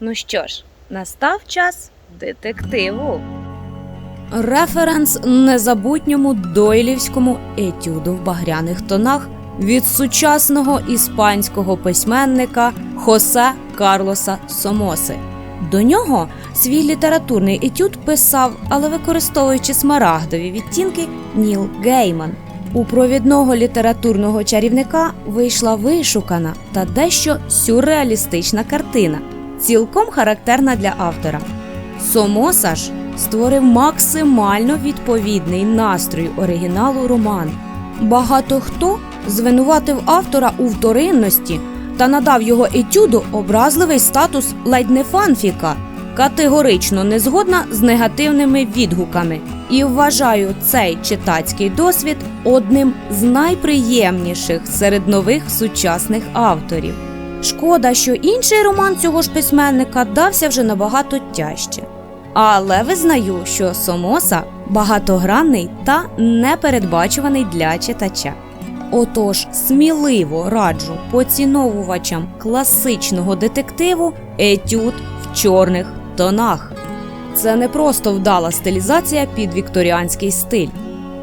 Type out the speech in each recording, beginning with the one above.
Ну що ж, настав час детективу. Референс незабутньому дойлівському етюду в багряних тонах від сучасного іспанського письменника Хосе Карлоса Сомоси. До нього свій літературний етюд писав, але використовуючи смарагдові відтінки Ніл Гейман. У провідного літературного чарівника вийшла вишукана та дещо сюрреалістична картина, цілком характерна для автора. Сомоса ж створив максимально відповідний настрою оригіналу роман. Багато хто звинуватив автора у вторинності та надав його етюду образливий статус ледь не фанфіка, категорично не згодна з негативними відгуками. І вважаю цей читацький досвід одним з найприємніших серед нових сучасних авторів. Шкода, що інший роман цього ж письменника дався вже набагато тяжче. Але визнаю, що Сомоса багатогранний та непередбачуваний для читача. Отож, сміливо раджу поціновувачам класичного детективу етюд в чорних тонах. Це не просто вдала стилізація під вікторіанський стиль.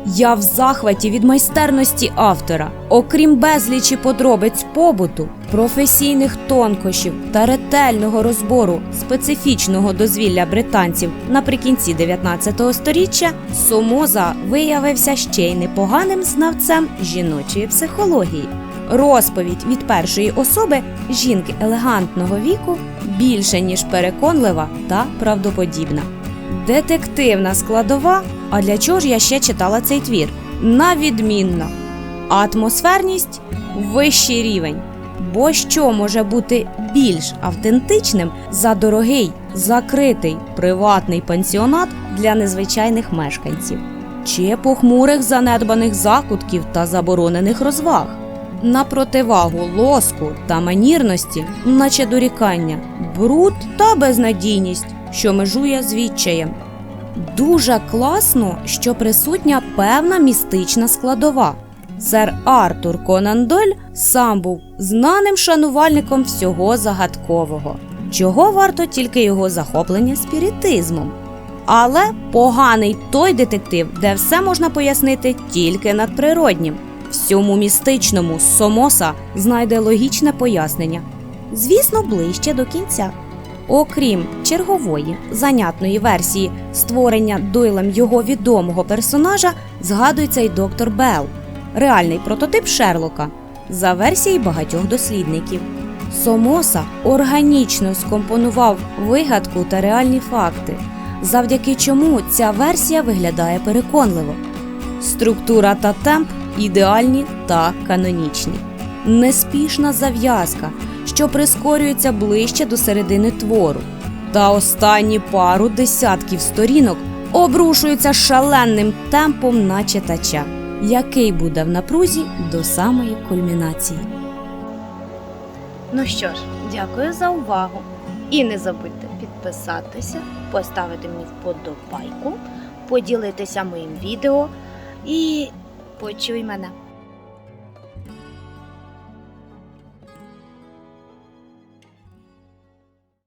Я в захваті від майстерності автора, окрім безлічі подробиць побуту, професійних тонкощів та ретельного розбору специфічного дозвілля британців наприкінці 19 століття, Сомоза виявився ще й непоганим знавцем жіночої психології. Розповідь від першої особи жінки елегантного віку більше ніж переконлива та правдоподібна. Детективна складова. А для чого ж я ще читала цей твір? На відмінно. Атмосферність вищий рівень. Бо що може бути більш автентичним за дорогий, закритий приватний пансіонат для незвичайних мешканців, чи похмурих занедбаних закутків та заборонених розваг? На противагу лоску та манірності, наче дорікання, бруд та безнадійність, що межує з відчаєм. Дуже класно, що присутня певна містична складова. Сер Артур Конан Дойль сам був знаним шанувальником всього загадкового, чого варто тільки його захоплення спіритизмом. Але поганий той детектив, де все можна пояснити тільки надприроднім. Всьому містичному Сомоса знайде логічне пояснення. Звісно, ближче до кінця. Окрім чергової занятної версії створення дойлем його відомого персонажа, згадується й доктор Белл, реальний прототип Шерлока, за версією багатьох дослідників. Сомоса органічно скомпонував вигадку та реальні факти, завдяки чому ця версія виглядає переконливо. Структура та темп ідеальні та канонічні. Неспішна зав'язка, що прискорюється ближче до середини твору. Та останні пару десятків сторінок обрушуються шаленим темпом на читача, який буде в напрузі до самої кульмінації. Ну що ж, дякую за увагу. І не забудьте підписатися, поставити мені вподобайку, поділитися моїм відео і почуй мене.